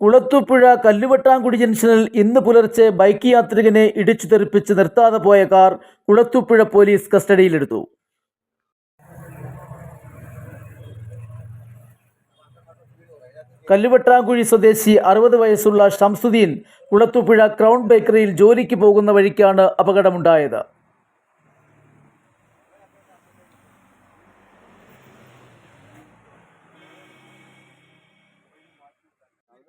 കുളത്തുപുഴ കല്ലുവട്ടാംകുടി ജംഗ്ഷനിൽ ഇന്ന് പുലർച്ചെ ബൈക്ക് യാത്രികനെ ഇടിച്ചു തെറിപ്പിച്ച് നിർത്താതെ പോയ കാർ കുളത്തുപുഴ പോലീസ് കസ്റ്റഡിയിലെടുത്തു. കല്ലുവട്ടാംകുഴി സ്വദേശി അറുപത് വയസ്സുള്ള ഷംസുദ്ദീൻ കുളത്തുപുഴ ക്രൗൺ ബേക്കറിയിൽ ജോലിക്ക് പോകുന്ന വഴിക്കാണ് അപകടമുണ്ടായത്.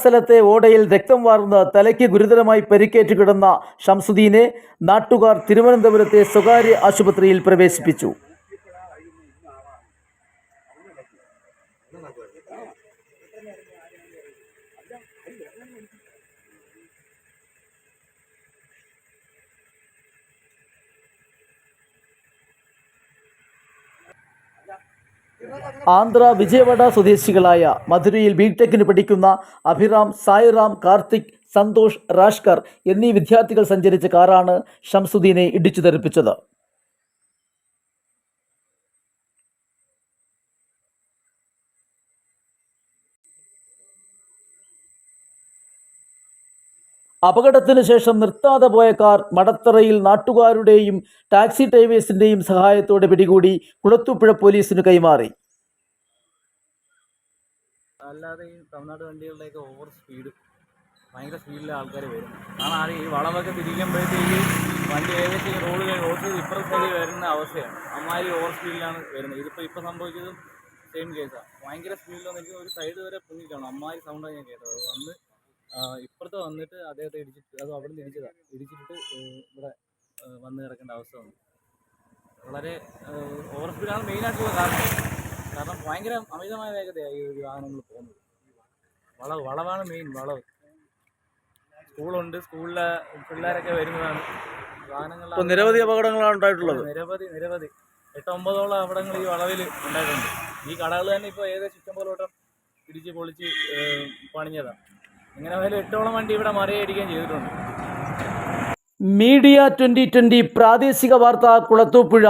സ്ഥലത്തെ ഓടയിൽ രക്തം വാർന്ന് തലയ്ക്ക് ഗുരുതരമായി പരിക്കേറ്റ് കിടന്ന ഷംസുദ്ദീനെ നാട്ടുകാർ തിരുവനന്തപുരത്തെ സ്വകാര്യ ആശുപത്രിയിൽ പ്രവേശിപ്പിച്ചു. ആന്ധ്ര വിജയവാഡ സ്വദേശികളായ മധുരയിൽ ബിടെക്കിന് പഠിക്കുന്ന അഭിറാം സായിറാം കാർത്തിക് സന്തോഷ് റാഷ്കർ എന്നീ വിദ്യാർത്ഥികൾ സഞ്ചരിച്ച കാറാണ് ഷംസുദ്ദീനെ ഇടിച്ചു തെറിപ്പിച്ചത്. അപകടത്തിന് ശേഷം നിർത്താതെ പോയ കാർ മടത്തറയിൽ നാട്ടുകാരുടെയും ടാക്സി ഡ്രൈവേഴ്സിന്റെയും സഹായത്തോടെ പിടികൂടി കുളത്തുപുഴ പോലീസിന് കൈമാറി. അല്ലാതെ ഈ തമിഴ്നാട് വണ്ടികളുടെയൊക്കെ ഓവർ സ്പീഡ് ഭയങ്കര സ്പീഡിൽ ആൾക്കാർ വരും. കാരണം ഈ വളമൊക്കെ തിരിക്കുമ്പോഴത്തേക്ക് വണ്ടി ഏകദേശം റോഡ് റോഡ് സൈഡ് ഇപ്പുറത്തെ സൈഡിൽ വരുന്ന അവസ്ഥയാണ്. അമ്മാതിരി ഓവർ സ്പീഡിലാണ് വരുന്നത്. ഇതിപ്പോൾ ഇപ്പോൾ സംഭവിച്ചതും സെയിം കേസാണ് ഭയങ്കര സ്പീഡിൽ ഒരു സൈഡ് വരെ പൊങ്ങിക്കാണും. അമ്മാതിരി സൗണ്ടാണ് ഞാൻ കേട്ടത്. വന്ന് ഇപ്പുറത്ത് വന്നിട്ട് അദ്ദേഹത്തെ ഇടിച്ചിട്ട് അത് അവിടെ നിന്ന് ഇടിച്ചതാ. ഇടിച്ചിട്ട് ഇവിടെ വന്ന് കിടക്കേണ്ട അവസ്ഥ വന്നു. വളരെ ഓവർ സ്പീഡാണ് മെയിനായിട്ടുള്ള കാരണം. കാരണം ഭയങ്കര അമിതമായ വേഗതയാണ് ഈ ഒരു വാഹനങ്ങൾ പോകുന്നത്. വളവ് വളവാണ് മെയിൻ വളവ്. സ്കൂളുണ്ട് സ്കൂളിലെ പിള്ളേരൊക്കെ വരുന്നതാണ്. വാഹനങ്ങൾ നിരവധി അപകടങ്ങളാണ് ഉണ്ടായിട്ടുള്ളത്. നിരവധി നിരവധി. എട്ട് ഒമ്പതോളം അപകടങ്ങൾ ഈ വളവിൽ ഉണ്ടായിട്ടുണ്ട്. ഈ കടകൾ തന്നെ ഇപ്പോൾ ഏകദേശം ഇഷ്ടംപോലെ ഇടിച്ച് പൊളിച്ച് പണിഞ്ഞതാണ് ഇങ്ങനെ പോയാലും എട്ടോളം വണ്ടി ഇവിടെ മറിയടിക്കുകയും ചെയ്തിട്ടുണ്ട്. മീഡിയ ട്വന്റി ട്വന്റി പ്രാദേശിക വാർത്ത കുളത്തൂപ്പുഴ.